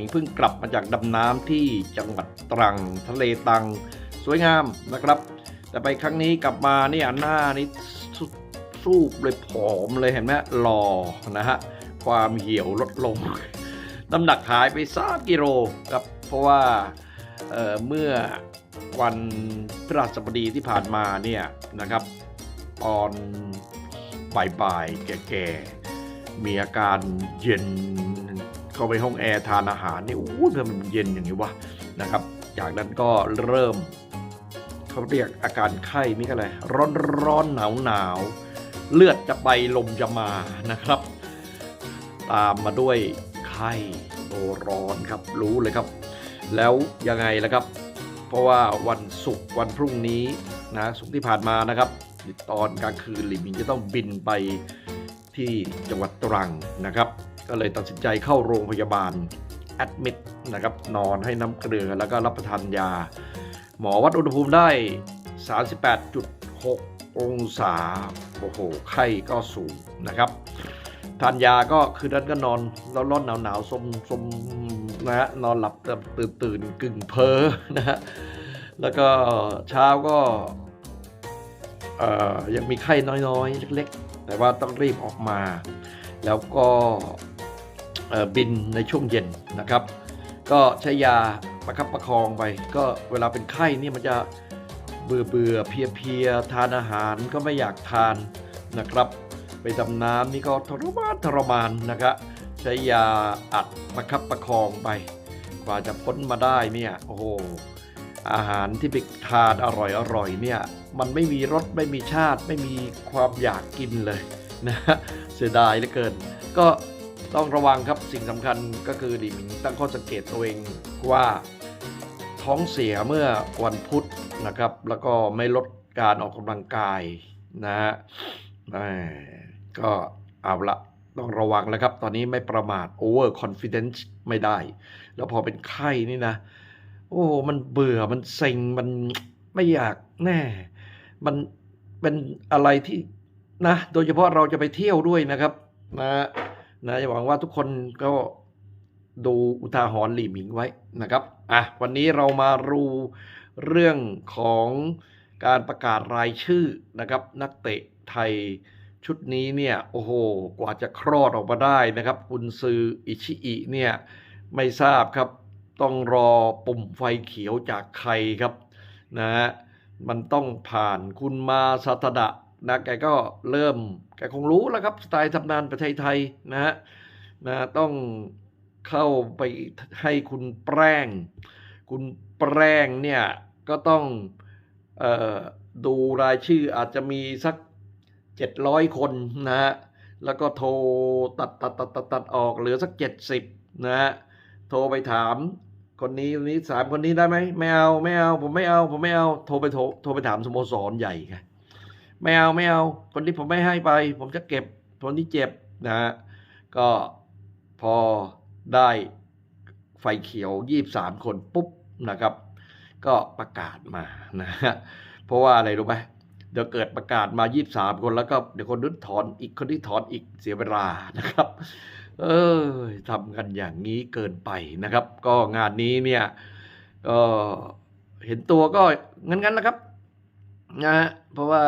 มิงเพิ่งกลับมาจากดำน้ำที่จังหวัดตรังทะเลตัง สวยงามนะครับ แต่ไปครั้งนี้กลับมาเนี่ยหน้านี่สูบเลยผอมเลยเห็นไหมหล่อนะฮะความเหี่ยวลดลง น้ำหนักหายไป3กิโลครับ เพราะว่าเเมื่อวันพฤหัสบดีที่ผ่านมาเนี่ยนะครับ ตอนบ่ายๆแก่ๆมีอาการเย็น เข้าไปห้องแอร์ทานอาหารนี่โอ้ยมันเย็นอย่างนี้วะนะครับ จากนั้นก็เริ่มเขาเรียกอาการไข้นี่ก็เลยร้อนร้อนหนาวหนาวเลือดจะไปลมจะมานะครับ ตามมาด้วยไข้ตัวร้อนครับ รู้เลยครับ แล้วยังไงล่ะครับ เพราะว่าวันศุกร์วันพรุ่งนี้นะศุกร์ที่ผ่านมานะครับตอนกลางคืนหลิมิงจะต้องบินไปที่จังหวัดตรังนะครับ ก็เลยตัดสินใจเข้าโรงพยาบาลแอดมิดนะครับนอนให้น้ำเกลือแล้วก็รับประทานยา หมอวัดอุณหภูมิได้ 38.6 องศาโอ้โหไข้ก็สูงนะครับทานยาก็คืนนั้นก็นอนร้อนร้อนหนาวหนาวๆสมสมนะฮะนอนหลับตื่นตื่นกึ่งเพ้อนะฮะแล้วก็เช้าก็เอ่อยังมีไข้น้อยๆ เล็กๆ แต่ว่าต้องรีบออกมา แล้วก็ บินในช่วงเย็นนะครับ ก็ใช้ยาประคับประคองไป ก็เวลาเป็นไข้นี่มันจะเบื่อเบื่อเพียเพียทานอาหารก็ไม่อยากทานนะครับ ไปดำน้ำนี่ก็ทรมานทรมานนะครับใช้ยาอัดประคับประคองไป กว่าจะพ้นมาได้เนี่ยโอ้โหอาหารที่ไปทานอร่อยอร่อยเนี่ยมันไม่มีรสไม่มีชาติไม่มีความอยากกินเลยนะเสียดายเหลือเกิน ก็ ต้องระวังครับสิ่งสำคัญก็คือดิมิงตั้งข้อสังเกตตัวเองว่าท้องเสียเมื่อวันพุธนะครับ แล้วก็ไม่ลดการออกกำลังกายนะฮะก็เอาละต้องระวังแล้วครับ ตอนนี้ไม่ประมาท over confidence ไม่ได้ แล้วพอเป็นไข้นี่นะ โอ้ มันเบื่อมันเซ็งมันไม่อยากแน่ มันเป็นอะไรที่นะ โดยเฉพาะเราจะไปเที่ยวด้วยนะครับนะ นะหวังว่าทุกคนก็ดูอุทาหรณ์หลี่หมิงไว้นะครับอะวันนี้เรามารู้เรื่องของการประกาศรายชื่อนะครับ นักเตะไทยชุดนี้เนี่ยโอ้โหกว่าจะคลอดออกมาได้นะครับกุนซืออิชิอิเนี่ยไม่ทราบครับต้องรอปุ่มไฟเขียวจากใครครับนะฮะมันต้องผ่านคุณมาซาตดะ นะแกก็เริ่มแกคงรู้แล้วครับสไตล์ทำนานประเทศไทยนะฮะนะต้องเข้าไปให้คุณแป้ง คุณแป้งเนี่ยก็ต้องออดูรายชื่ออาจจะมีสัก 700 คนนะฮะแล้วก็โทรตัดตัดตัดตัดตัดออกเหลือสัก 70นะฮะโทรไปถามคนนี้คนนี้สามคนนี้ได้ไหมไม่เอาไม่เอาผมไม่เอาผมไม่เอาโทรไปโทรโทรไปถามสโมสรใหญ่ไง ไม่เอาไม่เอา คนที่ผมไม่ให้ไป ผมจะเก็บคนที่เจ็บนะฮะก็พอได้ไฟเขียวยี่สามคนปุ๊บนะครับ ก็ประกาศมานะฮะเพราะว่าอะไรรู้ไหมเดี๋ยวเกิดประกาศมายี่สามคนแล้วก็เดี๋ยวคนนึงถอนอีกคนที่ถอนอีกเสียเวลานะครับ เออทำกันอย่างนี้เกินไปนะครับ ก็งานนี้เนี่ยก็เห็นตัวก็งั้นๆนะครับนะฮะเพราะว่า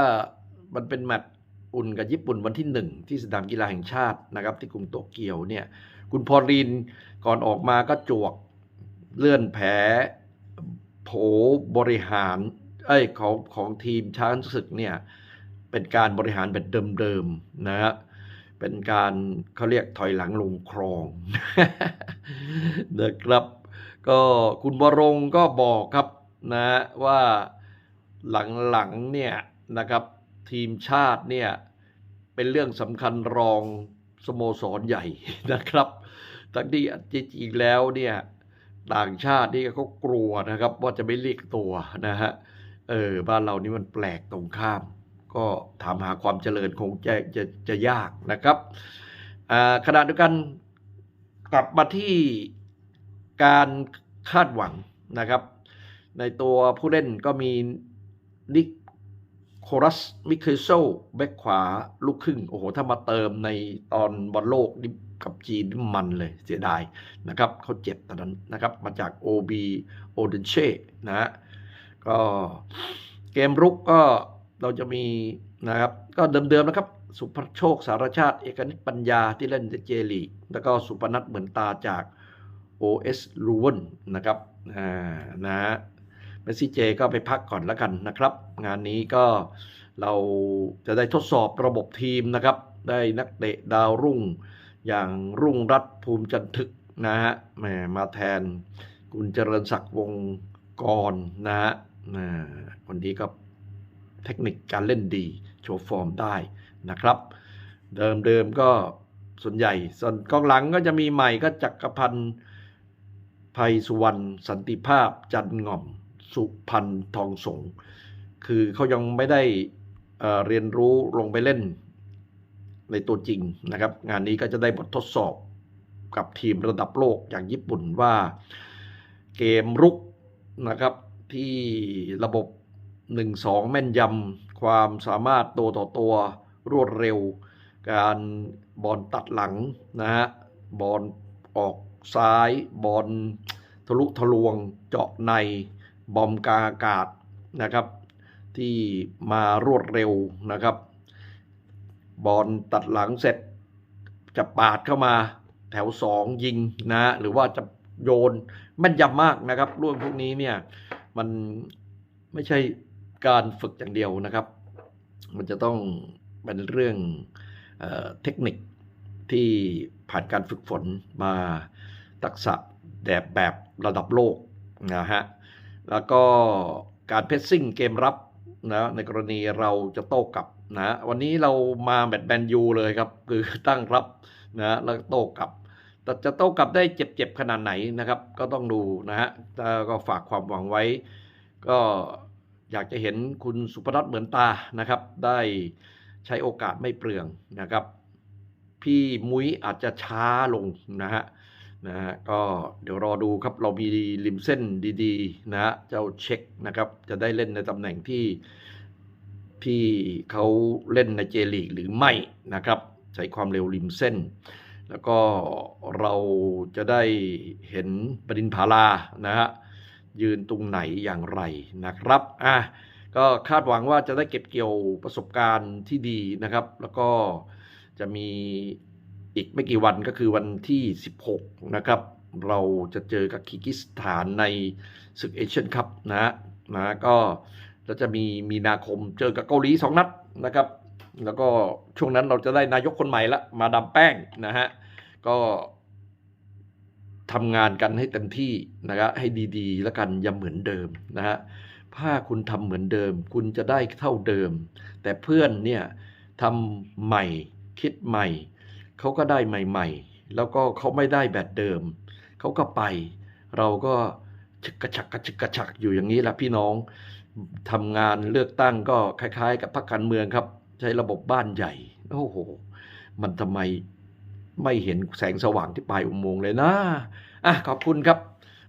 มันเป็นแมตช์อุ่นกับญี่ปุ่นวันที่หนึ่งที่สนามกีฬาแห่งชาตินะครับ ที่กรุงโตเกียวเนี่ยคุณพอลินก่อนออกมาก็จวกเลื่อนแผลโผบริหารเอ้ยของของทีมช้างศึกเนี่ยเป็นการบริหารแบบเดิมๆนะฮะเป็นการเขาเรียกถอยหลังลงคลองนะครับก็คุณวรงก็บอกครับนะว่าหลังๆเนี่ยนะครับ ทีมชาติเนี่ยเป็นเรื่องสำคัญรองสโมสรใหญ่นะครับ ทั้งที่จริงๆแล้วเนี่ยต่างชาตินี่เขากลัวนะครับ ว่าจะไม่เรียกตัวนะฮะเออบ้านเรานี่มันแปลกตรงข้าม ก็ถามหาความเจริญคงจะจะจะยากนะครับขณะเดียวกันกลับมาที่การคาดหวังนะครับ ในตัวผู้เล่นก็มีนิก โครัสมิเคเซลแบ็คขวาลูกครึ่ง โอ้โห ถ้ามาเติมในตอนบอลโลกนี่กับจีนมันเลยเสียดายนะครับเขาเจ็บตอนนั้นนะครับมาจาก OB โอเดนเช่นะฮะก็เกมรุกก็เราจะมีนะครับก็เดิมๆนะครับ สุภโชคสารชาติ เอกนิตปัญญาที่เล่นเจลีแล้วก็สุพนัทเหมือนตาจาก OS ลูเวนนะครับอ่านะฮะ เมสซี่เจก็ไปพักก่อนแล้วกันนะครับ งานนี้ก็เราจะได้ทดสอบระบบทีมนะครับ ได้นักเตะดาวรุ่ง อย่างรุ่งรัตภูมิจันทึกนะฮะแมมาแทนคุณเจริญศักดิ์วงกรนะฮะคนนี้ก็เทคนิคการเล่นดี โชว์ฟอร์มได้นะครับ เดิมเดิมก็ส่วนใหญ่ ส่วนกองหลังก็จะมีใหม่ก็จักรพันธ์ภัยสุวรรณสันติภาพจันง่อม สุพันธ์ทองสงคือเขายังไม่ได้เเรียนรู้ลงไปเล่นในตัวจริงนะครับ งานนี้ก็จะได้บททดสอบกับทีมระดับโลกอย่างญี่ปุ่นว่าเกมรุกนะครับที่ระบบ 1-2 แม่นยำความสามารถตัวต่อตัวรวดเร็ว การบอลตัดหลังนะฮะบอลออกซ้ายบอลทะลุทะลวงเจาะใน บอมกาอากาศนะครับ ที่มารวดเร็วนะครับ บอลตัดหลังเสร็จจะปาดเข้ามาแถวสองยิงนะ หรือว่าจะโยนแม่นยำมากนะครับรื่องพวกนี้เนี่ยมันไม่ใช่การฝึกอย่างเดียวนะครับ มันจะต้องเป็นเรื่องเออเทคนิคที่ผ่านการฝึกฝนมาทักษะแบบแบบระดับโลกนะฮะ แล้วก็การเพสซิ่งเกมรับนะในกรณีเราจะโต้กลับนะวันนี้เรามาแบบแบนยูเลยครับ คือตั้งรับนะแล้วโต้กลับแต่จะโต้กลับได้เจ็บๆขนาดไหนนะครับ ก็ต้องดูนะฮะก็ฝากความหวังไว้ ก็อยากจะเห็นคุณสุพนัทเหมือนตานะครับ ได้ใช้โอกาสไม่เปลืองนะครับ พี่มุ้ยอาจจะช้าลงนะฮะ นะฮะก็เดี๋ยวรอดูครับเรามีริมเส้นดีๆนะฮะเจ้าเช็คนะครับ จะได้เล่นในตำแหน่งที่ที่เขาเล่นในเจลีกหรือไม่นะครับ ใช้ความเร็วริมเส้น แล้วก็เราจะได้เห็นบดินผาลานะฮะยืนตรงไหนอย่างไรนะครับอะก็คาดหวังว่าจะได้เก็บเกี่ยวประสบการณ์ที่ดีนะครับ แล้วก็จะมี อีกไม่กี่วันก็คือวันที่ 16 นะครับ เราจะเจอกับคีร์กิสถานในศึกเอเชียนคัพนะฮะนะก็เราจะมีมีนาคมเจอกับเกาหลี 2 นัดนะครับ แล้วก็ช่วงนั้นเราจะได้นายกคนใหม่ละมาดามแป้งนะฮะก็ทำงานกันให้เต็มที่นะครับให้ดีๆ แล้วกันอย่าเหมือนเดิมนะฮะถ้าคุณทำเหมือนเดิม คุณจะได้เท่าเดิม แต่เพื่อนเนี่ยทำใหม่คิดใหม่ เขาก็ได้ใหม่ ๆ แล้วก็เขาไม่ได้แบบเดิม เขาก็ไป เราก็ชึกกระชักกระชึกกระชักอยู่อย่างนี้แหละพี่น้องทำงานเลือกตั้งก็คล้ายๆ กับพรรคการเมืองครับ ใช้ระบบบ้านใหญ่โอ้โห มันทำไมไม่เห็นแสงสว่างที่ปลายอุโมงค์เลยนะอะขอบคุณครับ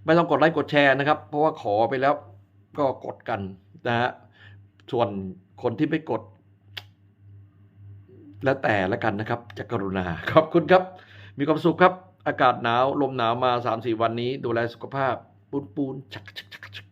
ไม่ต้องกดไลค์กดแชร์นะครับ เพราะว่าขอไปแล้วก็กดกันนะฮะส่วนคนที่ไม่กด แล้วแต่ละกันนะครับจะกรุณาขอบคุณครับ มีความสุขครับ อากาศหนาว ลมหนาวมา 3-4 วันนี้ ดูแลสุขภาพ ปูนปูนชักชักชักชัก